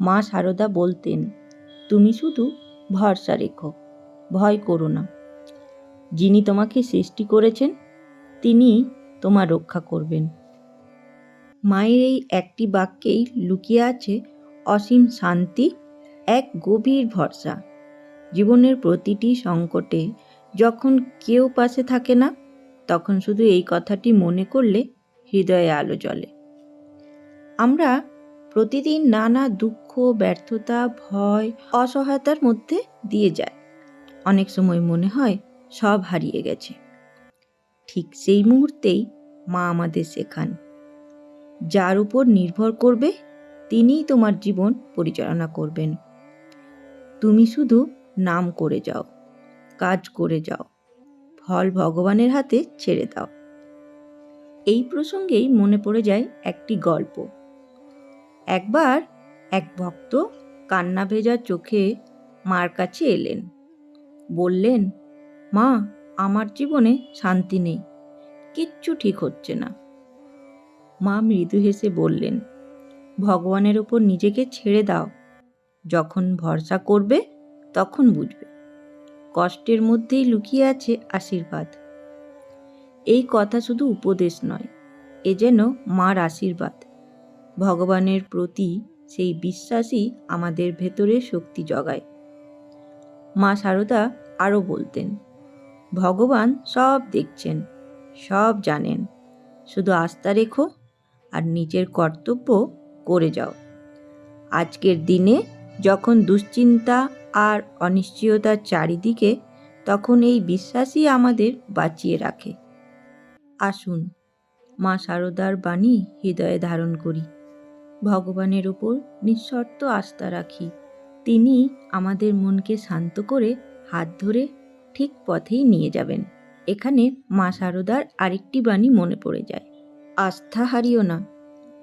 মা সারদা বলতেন, তুমি শুধু ভরসা রেখো, ভয় করো না। যিনি তোমাকে সৃষ্টি করেছেন, তিনি তোমার রক্ষা করবেন মায়ের এই একটি বাক্যেই লুকিয়ে আছে অসীম শান্তি, এক গভীর ভরসা। জীবনের প্রতিটি সংকটে যখন কেউ পাশে থাকে না, তখন শুধু এই কথাটি মনে করলে হৃদয়ে আলো জ্বলে। আমরা প্রতিদিন নানা দুঃখ, ব্যর্থতা, ভয়, অসহায়তার মধ্যে দিয়ে যায়। অনেক সময় মনে হয় সব হারিয়ে গেছে। ঠিক সেই মুহূর্তেই মা আমাদের শেখান, যার উপর নির্ভর করবে, তিনিই তোমার জীবন পরিচালনা করবেন। তুমি শুধু নাম করে যাও, কাজ করে যাও, ফল ভগবানের হাতে ছেড়ে দাও। এই প্রসঙ্গেই মনে পড়ে যায় একটি গল্প। একবার এক ভক্ত কান্না ভেজা চোখে মার কাছে এলেন। বললেন, মা, আমার জীবনে শান্তি নেই, কিচ্ছু ঠিক হচ্ছে না। মা মৃদু হেসে বললেন, ভগবানের ওপর নিজেকে ছেড়ে দাও। যখন ভরসা করবে, তখন বুঝবে। কষ্টের মধ্যেই লুকিয়ে আছে আশীর্বাদ। এই কথা শুধু উপদেশ নয়, এ যেন মার আশীর্বাদ। ভগবানের প্রতি সেই বিশ্বাসই আমাদের ভেতরে শক্তি জগায়। মা সারদা আরও বলতেন, ভগবান সব দেখছেন, সব জানেন। শুধু আস্থা রেখো আর নিজের কর্তব্য করে যাও। আজকের দিনে যখন দুশ্চিন্তা আর অনিশ্চয়তার চারিদিকে, তখন এই বিশ্বাসই আমাদের বাঁচিয়ে রাখে। আসুন, মা সারদার বাণী হৃদয়ে ধারণ করি। ভগবানের উপর নিঃশর্ত আস্থা রাখি। তিনি আমাদের মনকে শান্ত করে হাত ধরে ঠিক পথেই নিয়ে যাবেন। এখানে মা সারদার আরেকটি বাণী মনে পড়ে যায়। আস্থা হারিও না,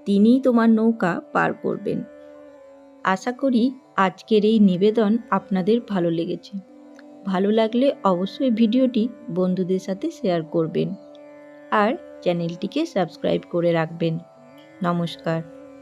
তিনিই তোমার নৌকা পার করবেন। আশা করি আজকের এই নিবেদন আপনাদের ভালো লেগেছে। ভালো লাগলে অবশ্যই ভিডিওটি বন্ধুদের সাথে শেয়ার করবেন। আর চ্যানেলটিকে সাবস্ক্রাইব করে রাখবেন। নমস্কার।